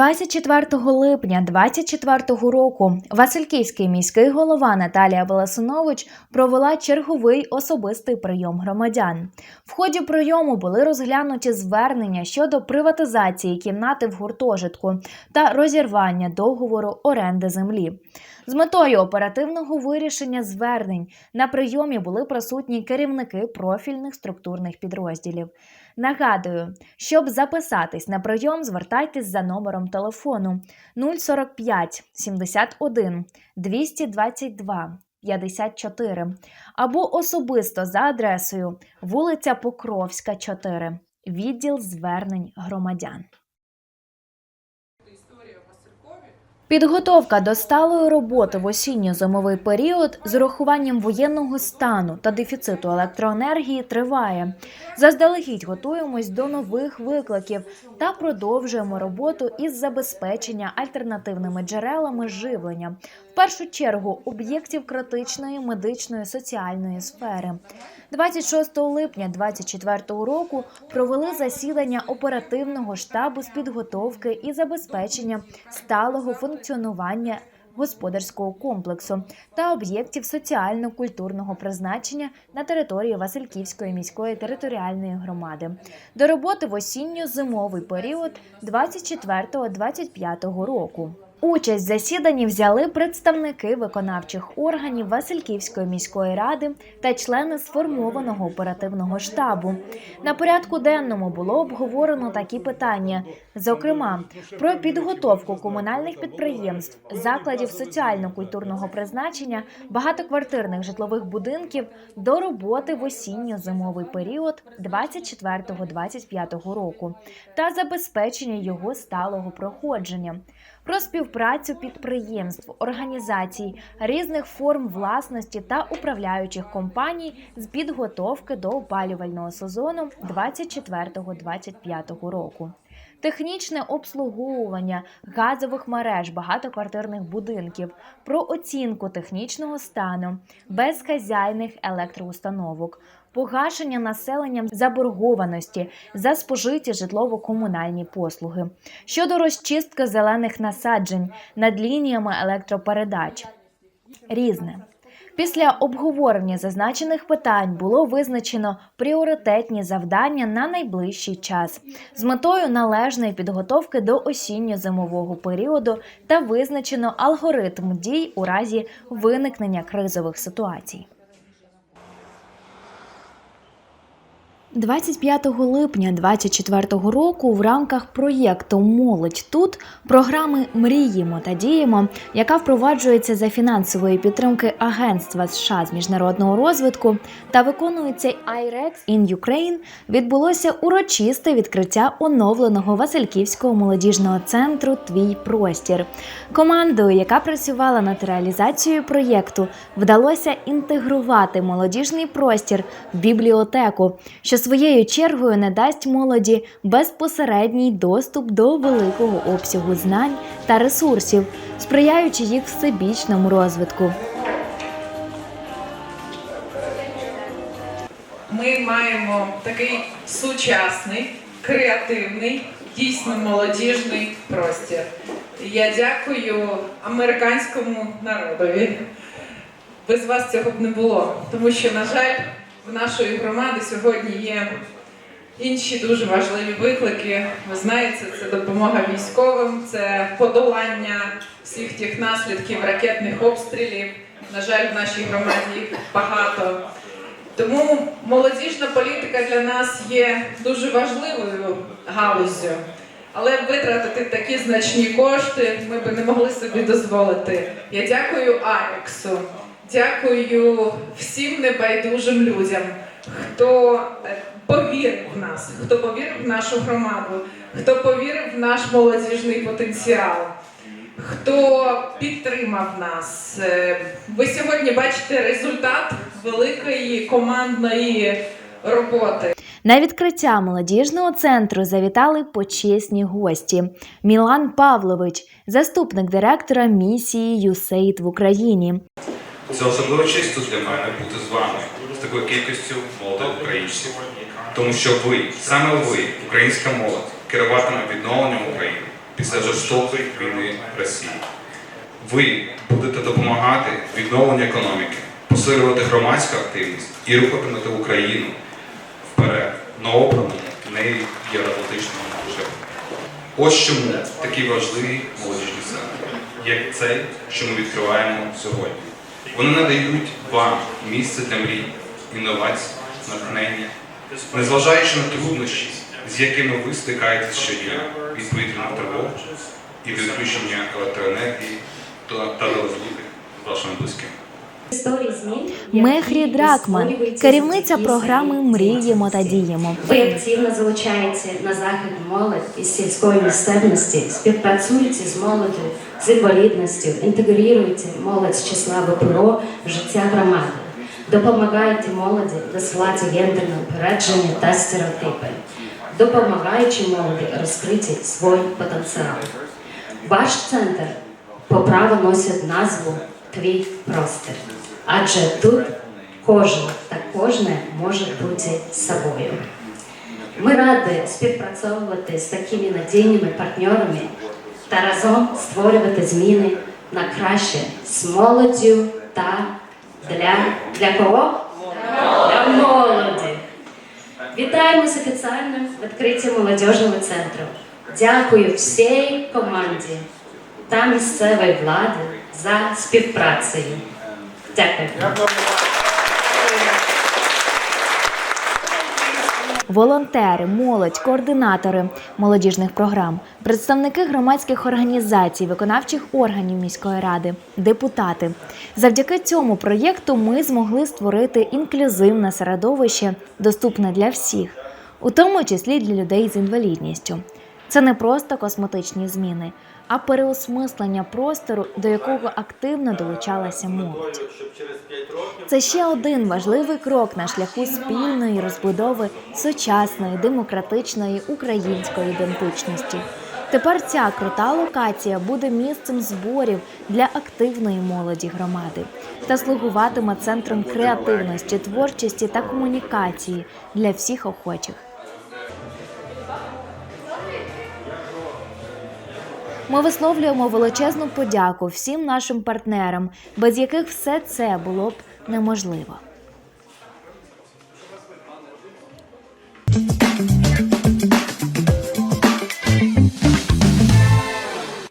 24 липня 24 року Васильківський міський голова Наталія Волосинович провела черговий особистий прийом громадян. В ході прийому були розглянуті звернення щодо приватизації кімнати в гуртожитку та розірвання договору оренди землі. З метою оперативного вирішення звернень на прийомі були присутні керівники профільних структурних підрозділів. Нагадую, щоб записатись на прийом, звертайтесь за номером телефону 045 71 222 54 або особисто за адресою вулиця Покровська, 4, відділ звернень громадян. Підготовка до сталої роботи в осінньо-зимовий період з урахуванням воєнного стану та дефіциту електроенергії триває. Заздалегідь готуємось до нових викликів та продовжуємо роботу із забезпечення альтернативними джерелами живлення, першу чергу об'єктів критичної медичної соціальної сфери. 26 липня 2024 року провели засідання оперативного штабу з підготовки і забезпечення сталого функціонування господарського комплексу та об'єктів соціально-культурного призначення на території Васильківської міської територіальної громади до роботи в осінньо-зимовий період 24-25 року. Участь в засіданні взяли представники виконавчих органів Васильківської міської ради та члени сформованого оперативного штабу. На порядку денному було обговорено такі питання, зокрема про підготовку комунальних підприємств, закладів соціально-культурного призначення, багатоквартирних житлових будинків до роботи в осінньо-зимовий період 24-25 року та забезпечення його сталого проходження про співпрацю підприємств, організацій, різних форм власності та управляючих компаній з підготовки до опалювального сезону 24-25 року. Технічне обслуговування газових мереж багатоквартирних будинків, про оцінку технічного стану, безхазяйних електроустановок, погашення населенням заборгованості за спожиті житлово-комунальні послуги щодо розчистки зелених насаджень над лініями електропередач. Різне. Після обговорення зазначених питань було визначено пріоритетні завдання на найближчий час з метою належної підготовки до осінньо-зимового періоду та визначено алгоритм дій у разі виникнення кризових ситуацій. 25 липня 2024 року в рамках проєкту Молодь тут програми Мріємо та діємо, яка впроваджується за фінансової підтримки Агентства США з міжнародного розвитку та виконується IREX in Ukraine, відбулося урочисте відкриття оновленого Васильківського молодіжного центру Твій простір. Командою, яка працювала над реалізацією проєкту, вдалося інтегрувати молодіжний простір в бібліотеку, що своєю чергою надасть молоді безпосередній доступ до великого обсягу знань та ресурсів, сприяючи їх всебічному розвитку. ми маємо такий сучасний, креативний, дійсно молодіжний простір. Я дякую американському народові. Без вас цього б не було, тому що, на жаль, нашої громади сьогодні є інші дуже важливі виклики. Ви знаєте, це допомога військовим, це подолання всіх тих наслідків ракетних обстрілів. На жаль, в нашій громаді їх багато. Тому молодіжна політика для нас є дуже важливою галуззю. Але витратити такі значні кошти ми би не могли собі дозволити. Я дякую Алексу, дякую всім небайдужим людям, хто е, повірив в нас, хто повірив в нашу громаду, хто повірив в наш молодіжний потенціал хто підтримав нас. Е, Ви сьогодні бачите результат великої командної роботи. На відкриття молодіжного центру завітали почесні гості. Мілан Павлович, заступник директора місії USAID в Україні, Це особливо чисто для мене бути з вами, з такою кількістю молодих українців. Тому що ви, саме ви, українська молодь, керуватиме відновленням України, після жорстокої війни Росії. Ви будете допомагати відновленню економіки, посилювати громадську активність і рухатимете Україну вперед на обраному нею євроатлантичному шляху. Ось чому такі важливі молодіжні центри, як цей, що ми відкриваємо сьогодні. Вони надають вам місце для мрій, інновацій, натхнення, незважаючи на труднощі, з якими ви стикаєтесь щодня від повітряних і відключення електроенергії та розлуки вашим змін Мехрі Дракман, керівниця програми Мріємо та діємо. Ви активно залучаєте на захід молодь із сільської місцевності, співпрацюєте з молоддю з інвалідністю, інтегруєте молодь з числа ВПО в життя громади, допомагаєте молоді досилати гендерне упередження та стереотипи, допомагаючи молоді розкрити свій потенціал. Ваш центр по праву носить назву Твій простір, адже тут кожен та кожне може бути собою. Ми раді співпрацьовувати з такими надійними партнерами та разом створювати зміни на краще з молоддю та для, для кого? Для молоді. Вітаємо офіційним відкриттям молодіжного центру. Дякую всій команді та місцевої влади за співпрацею. Дякую. Волонтери, молодь, координатори молодіжних програм, представники громадських організацій, виконавчих органів міської ради, депутати. Завдяки цьому проєкту ми змогли створити інклюзивне середовище, доступне для всіх, у тому числі для людей з інвалідністю. Це не просто косметичні зміни, а переосмислення простору, до якого активно долучалася молодь. Це ще один важливий крок на шляху спільної розбудови сучасної демократичної української ідентичності. Тепер ця крута локація буде місцем зборів для активної молоді громади та слугуватиме центром креативності, творчості та комунікації для всіх охочих. Ми висловлюємо величезну подяку всім нашим партнерам, без яких все це було б неможливо.